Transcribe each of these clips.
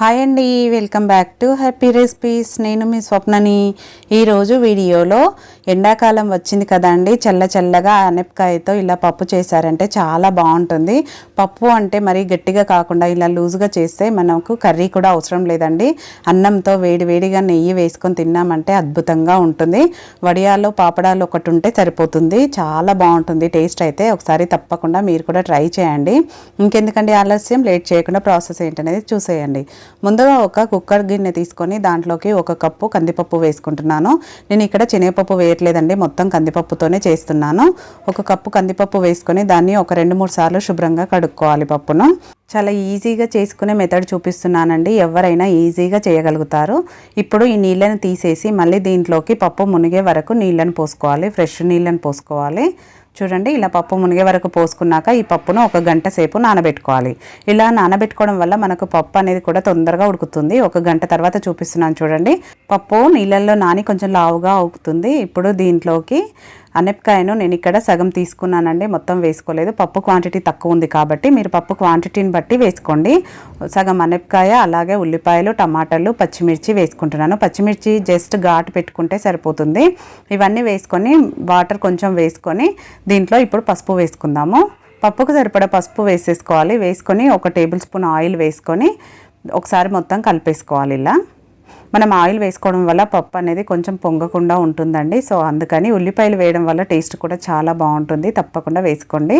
Hi అండి welcome back to happy recipes నేను మీ స్వప్నని. ఈరోజు వీడియోలో ఎండాకాలం వచ్చింది కదండి చల్ల చల్లగా అనపకాయతో ఇలా పప్పు చేశారంటే చాలా బాగుంటుంది. పప్పు అంటే మరీ గట్టిగా కాకుండా ఇలా లూజ్గా చేస్తే మనకు కర్రీ కూడా అవసరం లేదండి. అన్నంతో వేడి వేడిగా నెయ్యి వేసుకొని తిన్నామంటే అద్భుతంగా ఉంటుంది. వడియాలు పాపడాలు ఒకటి ఉంటే సరిపోతుంది. చాలా బాగుంటుంది. టేస్ట్ అయితే ఒకసారి తప్పకుండా మీరు కూడా ట్రై చేయండి. ఇంకెందుకండి ఆలస్యం? లేట్ చేయకుండా ప్రాసెస్ ఏంటనేది చూసేయండి. ముందుగా ఒక కుక్కర్ గిన్నె తీసుకొని దాంట్లోకి ఒక కప్పు కందిపప్పు వేసుకుంటున్నాను. నేను ఇక్కడ శనగపప్పు వేయట్లేదండి మొత్తం కందిపప్పుతోనే చేస్తున్నాను. ఒక కప్పు కందిపప్పు వేసుకొని దాన్ని ఒక రెండు మూడు సార్లు శుభ్రంగా కడుక్కోవాలి పప్పును. చాలా ఈజీగా చేసుకునే మెథడ్ చూపిస్తున్నానండి. ఎవరైనా ఈజీగా చేయగలుగుతారు. ఇప్పుడు ఈ నీళ్ళని తీసేసి మళ్ళీ దీంట్లోకి పప్పు మునిగే వరకు నీళ్ళని పోసుకోవాలి. ఫ్రెష్ నీళ్ళని పోసుకోవాలి. చూడండి ఇలా పప్పు మునిగే వరకు పోసుకున్నాక ఈ పప్పును ఒక గంట సేపు నానబెట్టుకోవాలి. ఇలా నానబెట్టుకోవడం వల్ల మనకు పప్పు అనేది కూడా తొందరగా ఉడుకుతుంది. ఒక గంట తర్వాత చూపిస్తున్నాను చూడండి. పప్పు నీళ్ళల్లో నాని కొంచెం లావుగా అవుతుంది. ఇప్పుడు దీంట్లోకి అనపకాయను నేను ఇక్కడ సగం తీసుకున్నానండి మొత్తం వేసుకోలేదు. పప్పు క్వాంటిటీ తక్కువ ఉంది కాబట్టి మీరు పప్పు క్వాంటిటీని బట్టి వేసుకోండి. సగం అనపకాయ అలాగే ఉల్లిపాయలు టమాటాలు పచ్చిమిర్చి వేసుకుంటున్నాను. పచ్చిమిర్చి జస్ట్ ఘాటు పెట్టుకుంటే సరిపోతుంది. ఇవన్నీ వేసుకొని వాటర్ కొంచెం వేసుకొని దీంట్లో ఇప్పుడు పసుపు వేసుకుందాము. పప్పుకు సరిపడా పసుపు వేసేసుకోవాలి. వేసుకొని ఒక టేబుల్ స్పూన్ ఆయిల్ వేసుకొని ఒకసారి మొత్తం కలిపేసుకోవాలి ఇలా. మనం ఆయిల్ వేసుకోవడం వల్ల పప్పు అనేది కొంచెం పొంగకుండా ఉంటుందండి. సో అందుకని ఉల్లిపాయలు వేయడం వల్ల టేస్ట్ కూడా చాలా బాగుంటుంది. తప్పకుండా వేసుకోండి.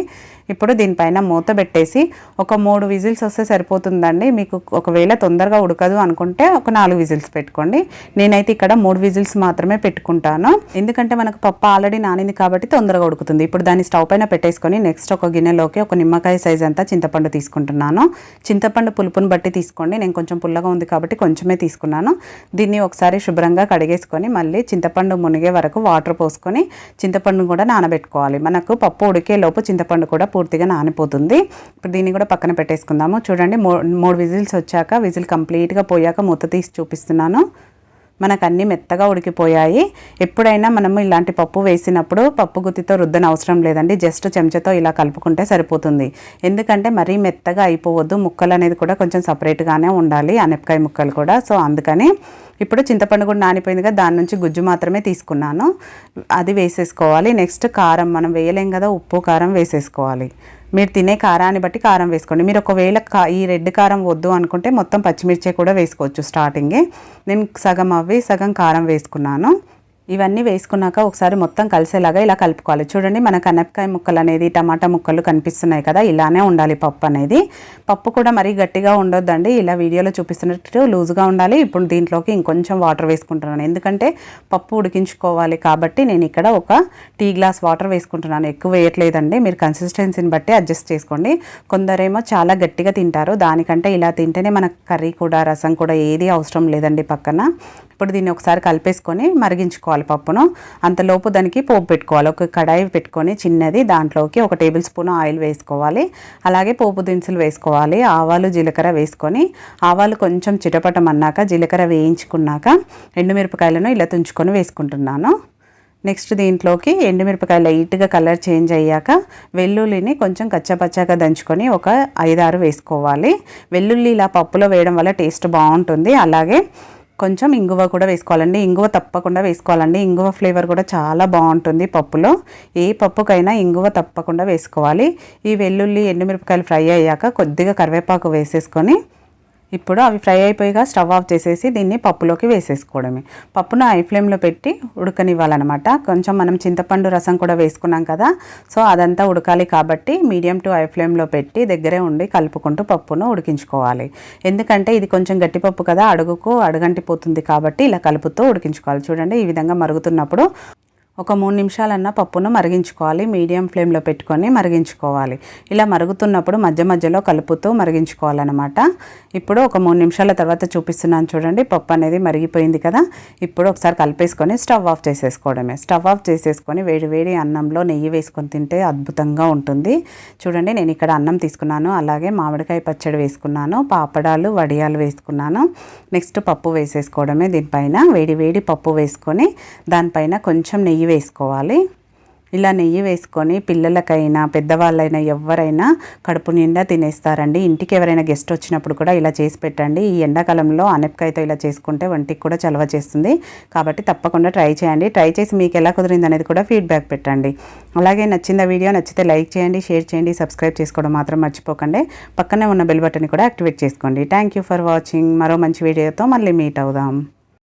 ఇప్పుడు దీనిపైన మూత పెట్టేసి ఒక మూడు విజిల్స్ వస్తే సరిపోతుందండి. మీకు ఒకవేళ తొందరగా ఉడకదు అనుకుంటే ఒక నాలుగు విజిల్స్ పెట్టుకోండి. నేనైతే ఇక్కడ మూడు విజిల్స్ మాత్రమే పెట్టుకుంటాను. ఎందుకంటే మనకు పప్పు ఆల్రెడీ నానింది కాబట్టి తొందరగా ఉడుకుతుంది. ఇప్పుడు దాన్ని స్టవ్ పైన పెట్టేసుకొని నెక్స్ట్ ఒక గిన్నెలోకి ఒక నిమ్మకాయ సైజ్ అంతా చింతపండు తీసుకుంటున్నాను. చింతపండు పులుపుని బట్టి తీసుకోండి. నేను కొంచెం పుల్లగా ఉంది కాబట్టి కొంచెమే తీసుకున్నాను. దీన్ని ఒకసారి శుభ్రంగా కడిగేసుకొని మళ్ళీ చింతపండు మునిగే వరకు వాటర్ పోసుకొని చింతపండును కూడా నానబెట్టుకోవాలి. మనకు పప్పు ఉడికే లోపు చింతపండు కూడా పూర్తిగా నానిపోతుంది. ఇప్పుడు దీన్ని కూడా పక్కన పెట్టేసుకుందాము. చూడండి మూడు విజిల్స్ వచ్చాక విజిల్ కంప్లీట్గా పోయాక మూత తీసి చూపిస్తున్నాను. మనకు అన్నీ మెత్తగా ఉడికిపోయాయి. ఎప్పుడైనా మనము ఇలాంటి పప్పు వేసినప్పుడు పప్పు గుత్తితో రుద్దన అవసరం లేదండి. జస్ట్ చెంచాతో ఇలా కలుపుకుంటే సరిపోతుంది. ఎందుకంటే మరీ మెత్తగా అయిపోవద్దు. ముక్కలు అనేది కూడా కొంచెం సపరేట్గానే ఉండాలి. అనపకాయ ముక్కలు కూడా. సో అందుకని ఇప్పుడు చింతపండు కూడా నానిపోయింది కదా దాని నుంచి గుజ్జు మాత్రమే తీసుకున్నాను. అది వేసేసుకోవాలి. నెక్స్ట్ కారం మనం వేయలేం కదా ఉప్పు కారం వేసేసుకోవాలి. మీరు తినే కారాన్ని బట్టి కారం వేసుకోండి. మీరు ఒకవేళ కా ఈ రెడ్ కారం వద్దు అనుకుంటే మొత్తం పచ్చిమిర్చి కూడా వేసుకోవచ్చు స్టార్టింగే నేను సగం అవి సగం కారం వేసుకున్నాను. ఇవన్నీ వేసుకున్నాక ఒకసారి మొత్తం కలిసేలాగా ఇలా కలుపుకోవాలి. చూడండి మన కనపకాయ ముక్కలు అనేది టమాటా ముక్కలు కనిపిస్తున్నాయి కదా ఇలానే ఉండాలి పప్పు అనేది. పప్పు కూడా మరీ గట్టిగా ఉండొద్దండి. ఇలా వీడియోలో చూపిస్తున్నట్టు లూజ్గా ఉండాలి. ఇప్పుడు దీంట్లోకి ఇంకొంచెం వాటర్ వేసుకుంటున్నాను. ఎందుకంటే పప్పు ఉడికించుకోవాలి కాబట్టి నేను ఇక్కడ ఒక టీ గ్లాస్ వాటర్ వేసుకుంటున్నాను. ఎక్కువ వేయట్లేదండి. మీరు కన్సిస్టెన్సీని బట్టి అడ్జస్ట్ చేసుకోండి. కొందరేమో చాలా గట్టిగా తింటారు. దానికంటే ఇలా తింటేనే మనకు కర్రీ కూడా రసం కూడా ఏది అవసరం లేదండి పక్కన. ఇప్పుడు దీన్ని ఒకసారి కలిపేసుకొని మరిగించుకోవాలి. పప్పును అంతలోపు దానికి పోపు పెట్టుకోవాలి. ఒక కడాయి పెట్టుకొని చిన్నది దాంట్లోకి ఒక టేబుల్ స్పూన్ ఆయిల్ వేసుకోవాలి. అలాగే పోపు దినుసులు వేసుకోవాలి. ఆవాలు జీలకర్ర వేసుకొని ఆవాలు కొంచెం చిటపటం అన్నాక జీలకర్ర వేయించుకున్నాక ఎండుమిరపకాయలను ఇలా తుంచుకొని వేసుకుంటున్నాను. నెక్స్ట్ దీంట్లోకి ఎండుమిరపకాయలు లైట్గా కలర్ చేంజ్ అయ్యాక వెల్లుల్లిని కొంచెం కచ్చపచ్చగా దంచుకొని ఒక ఐదారు వేసుకోవాలి. వెల్లుల్లి ఇలా పప్పులో వేయడం వల్ల టేస్ట్ బాగుంటుంది. అలాగే కొంచెం ఇంగువ కూడా వేసుకోవాలండి. ఇంగువ తప్పకుండా వేసుకోవాలండి. ఇంగువ ఫ్లేవర్ కూడా చాలా బాగుంటుంది పప్పులో. ఏ పప్పుకైనా ఇంగువ తప్పకుండా వేసుకోవాలి. ఈ వెల్లుల్లి ఎండుమిరపకాయలు ఫ్రై అయ్యాక కొద్దిగా కరివేపాకు వేసేసుకొని ఇప్పుడు అవి ఫ్రై అయిపోయిగా స్టవ్ ఆఫ్ చేసేసి దీన్ని పప్పులోకి వేసేసుకోవడమే. పప్పును ఐ ఫ్లేమ్లో పెట్టి ఉడకనివ్వాలన్నమాట. కొంచెం మనం చింతపండు రసం కూడా వేసుకున్నాం కదా సో అదంతా ఉడకాలి కాబట్టి మీడియం టు ఐ ఫ్లేమ్లో పెట్టి దగ్గరే ఉండి కలుపుకుంటూ పప్పును ఉడికించుకోవాలి. ఎందుకంటే ఇది కొంచెం గట్టిపప్పు కదా అడుగుకు అడుగంటిపోతుంది కాబట్టి ఇలా కలుపుతూ ఉడికించుకోవాలి. చూడండి ఈ విధంగా మరుగుతున్నప్పుడు ఒక మూడు నిమిషాలన్నా పప్పును మరిగించుకోవాలి. మీడియం ఫ్లేమ్లో పెట్టుకొని మరిగించుకోవాలి. ఇలా మరుగుతున్నప్పుడు మధ్య మధ్యలో కలుపుతూ మరిగించుకోవాలన్నమాట. ఇప్పుడు ఒక మూడు నిమిషాల తర్వాత చూపిస్తున్నాను చూడండి. పప్పు అనేది మరిగిపోయింది కదా. ఇప్పుడు ఒకసారి కలిపేసుకొని స్టవ్ ఆఫ్ చేసేసుకోవడమే. స్టవ్ ఆఫ్ చేసేసుకొని వేడి వేడి అన్నంలో నెయ్యి వేసుకొని తింటే అద్భుతంగా ఉంటుంది. చూడండి నేను ఇక్కడ అన్నం తీసుకున్నాను. అలాగే మామిడికాయ పచ్చడి వేసుకున్నాను. పాపడాలు వడియాలు వేసుకున్నాను. నెక్స్ట్ పప్పు వేసేసుకోవడమే దీనిపైన. వేడి వేడి పప్పు వేసుకొని దానిపైన కొంచెం నెయ్యి వేసుకోవాలి. ఇలా నెయ్యి వేసుకొని పిల్లలకైనా పెద్దవాళ్ళైనా ఎవరైనా కడుపు నిండా తినేస్తారండి. ఇంటికి ఎవరైనా గెస్ట్ వచ్చినప్పుడు కూడా ఇలా చేసి పెట్టండి. ఈ ఎండాకాలంలో అనపకాయతో ఇలా చేసుకుంటే వంటికి కూడా చలవ చేస్తుంది. కాబట్టి తప్పకుండా ట్రై చేయండి. ట్రై చేసి మీకు ఎలా కుదిరింది అనేది కూడా ఫీడ్బ్యాక్ పెట్టండి. అలాగే నచ్చిన వీడియో నచ్చితే లైక్ చేయండి షేర్ చేయండి సబ్స్క్రైబ్ చేసుకోవడం మాత్రం మర్చిపోకండి. పక్కనే ఉన్న బెల్ బటన్ కూడా యాక్టివేట్ చేసుకోండి. Thank you for watching. మరో మంచి వీడియోతో మళ్ళీ మీట్ అవుదాం.